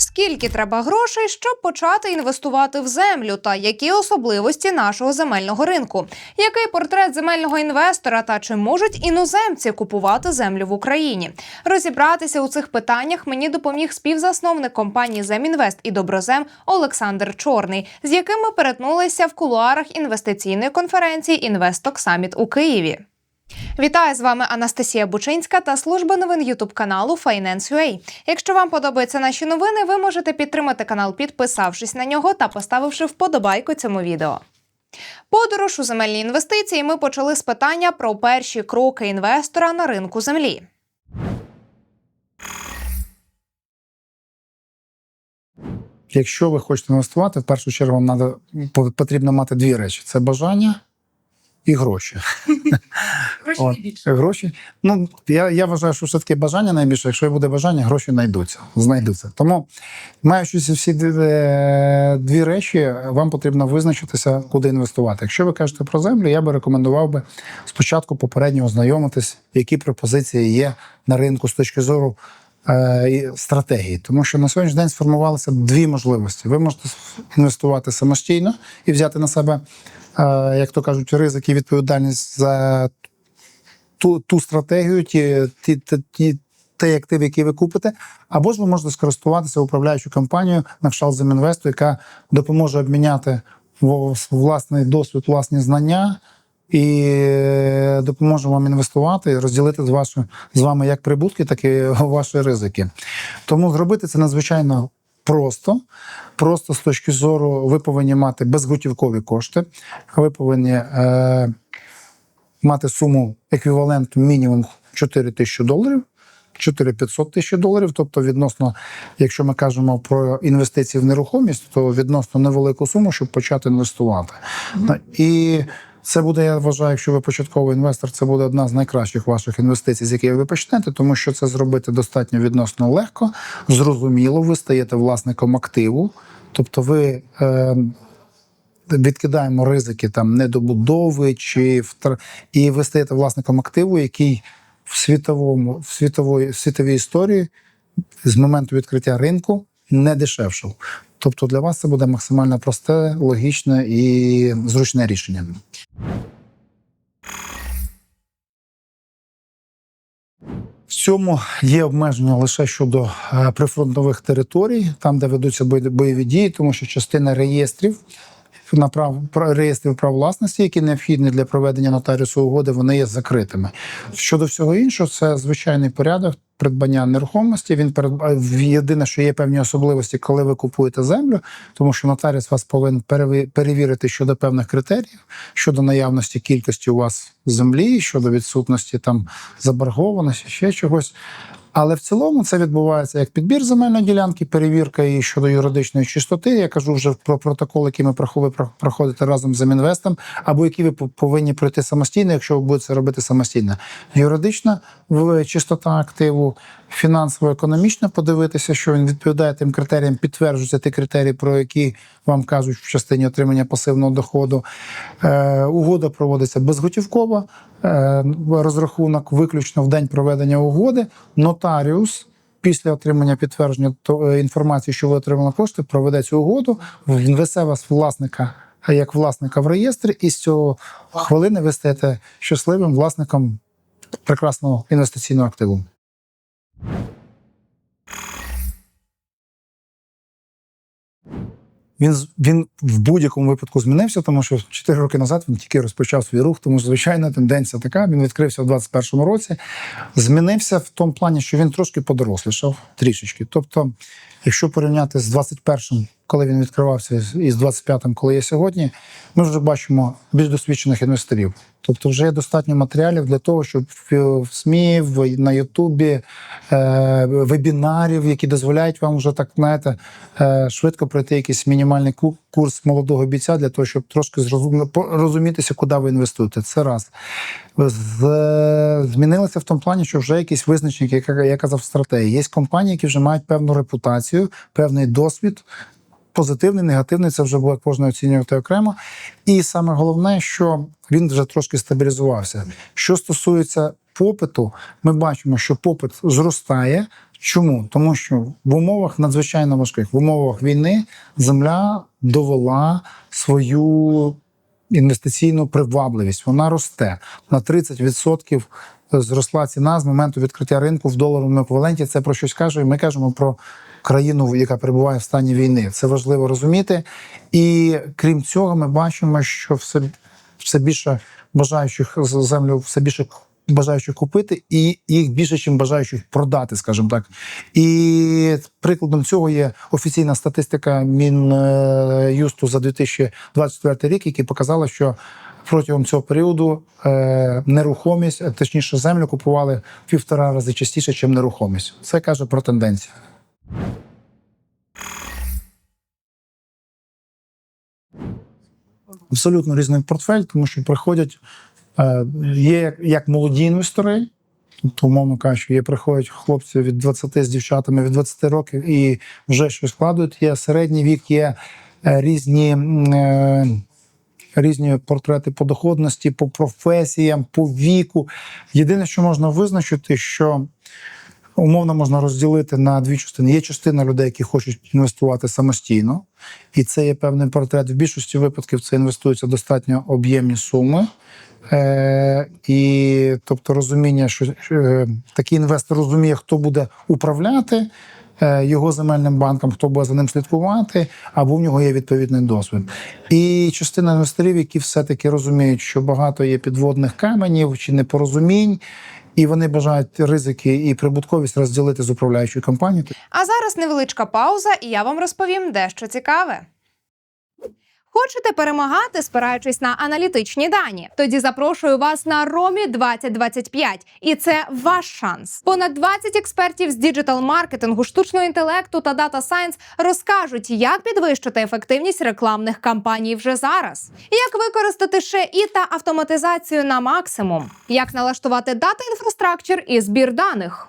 Скільки треба грошей, щоб почати інвестувати в землю, та які особливості нашого земельного ринку? Який портрет земельного інвестора та чи можуть іноземці купувати землю в Україні? Розібратися у цих питаннях мені допоміг співзасновник компанії Земінвест і Доброзем Олександр Чорний, з яким ми перетнулися в кулуарах інвестиційної конференції Інвесток Саміт у Києві. Вітаю з вами Анастасія Бучинська та служба новин Ютуб каналу Finance.ua. Якщо вам подобаються наші новини, ви можете підтримати канал, підписавшись на нього та поставивши вподобайку цьому відео. Подорож у земельні інвестиції ми почали з питання про перші кроки інвестора на ринку землі. Якщо ви хочете інвестувати, в першу чергу вам потрібно мати дві речі: це бажання і гроші. Гроші найбільше. Гроші. Ну я, я вважаю, що все таки бажання найбільше. Якщо буде бажання, гроші знайдуться. знайдуться. Тому, маючи всі дві, е, дві речі, вам потрібно визначитися, куди інвестувати. Якщо ви кажете про землю, я би рекомендував би спочатку попередньо ознайомитись, які пропозиції є на ринку з точки зору. е, Стратегії, тому що на сьогоднішній день сформувалися дві можливості. Ви можете інвестувати самостійно і взяти на себе, як то кажуть, ризик і відповідальність за ту, ту стратегію, ті, ті, ті, той актив, який ви купите, або ж ви можете скористуватися управляючою компанією Навшал Земінвесту, яка допоможе обміняти власний досвід, власні знання і е, допоможе вам інвестувати розділити з, вашою, з вами як прибутки, так і ваші ризики. Тому зробити це надзвичайно. Просто, просто з точки зору, ви повинні мати безготівкові кошти, ви повинні е, мати суму еквіваленту мінімум 4 тисячі доларів. 4500 тисяч доларів, тобто відносно, якщо ми кажемо про інвестиції в нерухомість, то відносно невелику суму, щоб почати інвестувати. І це буде, я вважаю, якщо ви початковий інвестор, це буде одна з найкращих ваших інвестицій, з якої ви почнете, тому що це зробити достатньо відносно легко, зрозуміло, ви стаєте власником активу, тобто ви. Е, Відкидаємо ризики там недобудови чи втр... і ви стаєте власником активу, який в світовому в світової в світовій історії з моменту відкриття ринку не дешевшав. Тобто для вас це буде максимально просте, логічне і зручне рішення. В цьому є обмеження лише щодо е, прифронтових територій, там де ведуться бойові дії, тому що частина реєстрів на прав реєстрів прав власності, які необхідні для проведення нотаріусу угоди, вони є закритими. Щодо всього іншого, це звичайний порядок придбання нерухомості. Він перед єдине, що є певні особливості, коли ви купуєте землю, тому що нотаріус вас повинен перевірити щодо певних критеріїв, щодо наявності кількості у вас землі, щодо відсутності там заборгованості, ще чогось. Але в цілому це відбувається як підбір земельної ділянки, перевірка її щодо юридичної чистоти. Я кажу вже про протокол, який ми прохо- про- проходите разом з інвестом, або які ви по- повинні пройти самостійно, якщо ви будете це робити самостійно. Юридична чистота активу, фінансово-економічно подивитися, що він відповідає тим критеріям, підтверджуються ті критерії, про які вам кажуть в частині отримання пасивного доходу. Е, угода проводиться безготівково, е, розрахунок виключно в день проведення угоди. Нотаріус. Після отримання підтвердження е, інформації, що ви отримали кошти, проведе цю угоду, внесе вас власника е, як власника в реєстр, і з цього хвилини ви стаєте щасливим власником прекрасного інвестиційного активу. Він він в будь-якому випадку змінився, тому що 4 роки назад він тільки розпочав свій рух. Тому звичайно тенденція така. Він відкрився в 21-му році. Змінився в тому плані, що він трошки подорослішав трішечки. Тобто, якщо порівняти з 21-м, коли він відкривався, і з 25-м, коли є сьогодні, ми вже бачимо більш досвідчених інвесторів. Тобто, вже є достатньо матеріалів для того, щоб в, СМІ, в, на Ютубі, е, вебінарів, які дозволяють вам вже так знаєте, е, швидко пройти якийсь мінімальний курс молодого бійця для того, щоб трошки по- розумітися, куди ви інвестуєте. Це раз. Змінилося в тому плані, що вже якісь визначники, як я казав, стратегії. Є компанії, які вже мають певну репутацію, певний досвід. Позитивний, негативний, це вже буде кожен оцінювати окремо. І саме головне, що він вже трошки стабілізувався. Що стосується попиту ми бачимо, що попит зростає. Чому? Тому що в умовах надзвичайно важких, в умовах війни земля довела свою інвестиційну привабливість. Вона росте на 30% зросла ціна з моменту відкриття ринку в доларовому еквіваленті. Це про щось каже. І ми кажемо про країну, яка перебуває в стані війни. Це важливо розуміти. І крім цього, ми бачимо, що все, все більше бажаючих землю, все більше бажаючих купити, і їх більше, ніж бажаючих продати, скажімо так. І прикладом цього є офіційна статистика Мінюсту за 2024 рік, яка показала, що протягом цього періоду е, нерухомість, е, точніше, землю купували в півтора рази частіше, ніж нерухомість. Це каже про тенденцію. Абсолютно різний портфель, тому що приходять е, є як, молоді інвестори, тобто, умовно кажучи, є приходять хлопці від 20 з дівчатами від 20 років і вже щось складують. Є середній вік, є е, різні. Е, Різні портрети по доходності, по професіям, по віку. Єдине, що можна визначити, що умовно можна розділити на дві частини. Є частина людей, які хочуть інвестувати самостійно, і це є певний портрет. В більшості випадків це інвестуються достатньо об'ємні суми. Е, і тобто розуміння, що е, такий інвестор розуміє, хто буде управляти е, його земельним банком, хто буде за ним слідкувати, або в нього є відповідний досвід. І частина інвесторів, які все-таки розуміють, що багато є підводних каменів чи непорозумінь, і вони бажають ризики і прибутковість розділити з управляючою компанією. А зараз невеличка пауза, і я вам розповім дещо цікаве. Хочете перемагати, спираючись на аналітичні дані? Тоді запрошую вас на Ромі 2025. І це ваш шанс. Понад 20 експертів з діджитал-маркетингу, штучного інтелекту та дата сайенс розкажуть, як підвищити ефективність рекламних кампаній вже зараз, як використати ще і та автоматизацію на максимум, як налаштувати дата інфраструктур і збір даних.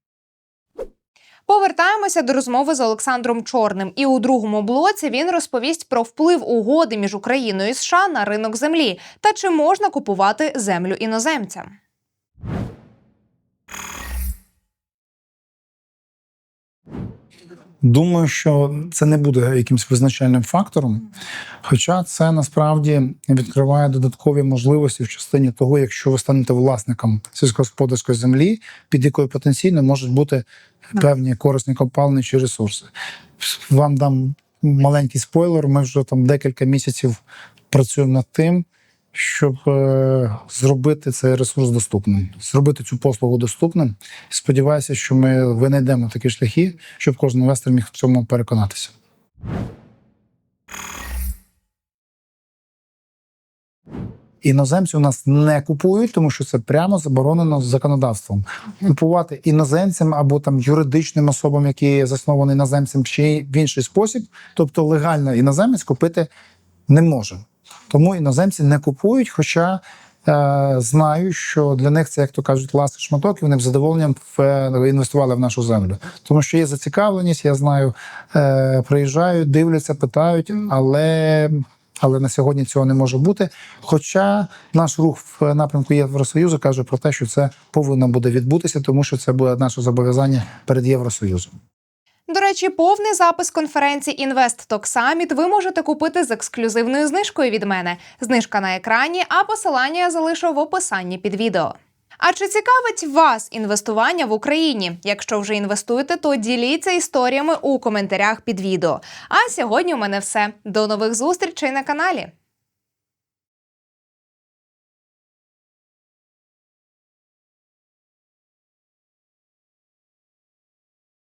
Повертаємося до розмови з Олександром Чорним. І у другому блоці він розповість про вплив угоди між Україною і США на ринок землі та чи можна купувати землю іноземцям. Думаю, що це не буде якимось визначальним фактором, хоча це насправді відкриває додаткові можливості в частині того, якщо ви станете власником сільськогосподарської землі, під якою потенційно можуть бути певні корисні копалини чи ресурси. Вам дам маленький спойлер. Ми вже там декілька місяців працюємо над тим, щоб е, зробити цей ресурс доступним, зробити цю послугу доступним. Сподіваюся, що ми винайдемо такі шляхи, щоб кожен інвестор міг в цьому переконатися. Іноземці у нас не купують, тому що це прямо заборонено законодавством. Купувати іноземцям або там юридичним особам, які засновані іноземцям, чи в інший спосіб, тобто легально іноземець купити не може. Тому іноземці не купують, хоча е, знаю, що для них це, як то кажуть, ласий шматок, і вони б задоволенням в, е, інвестували в нашу землю. Тому що є зацікавленість, я знаю, е, приїжджають, дивляться, питають, але. Але на сьогодні цього не може бути. Хоча наш рух в напрямку Євросоюзу каже про те, що це повинно буде відбутися, тому що це буде наше зобов'язання перед Євросоюзом. До речі, повний запис конференції InvestTalk Summit ви можете купити з ексклюзивною знижкою від мене. Знижка на екрані, а посилання я залишу в описанні під відео. А чи цікавить вас інвестування в Україні? Якщо вже інвестуєте, то діліться історіями у коментарях під відео. А сьогодні у мене все. До нових зустрічей на каналі.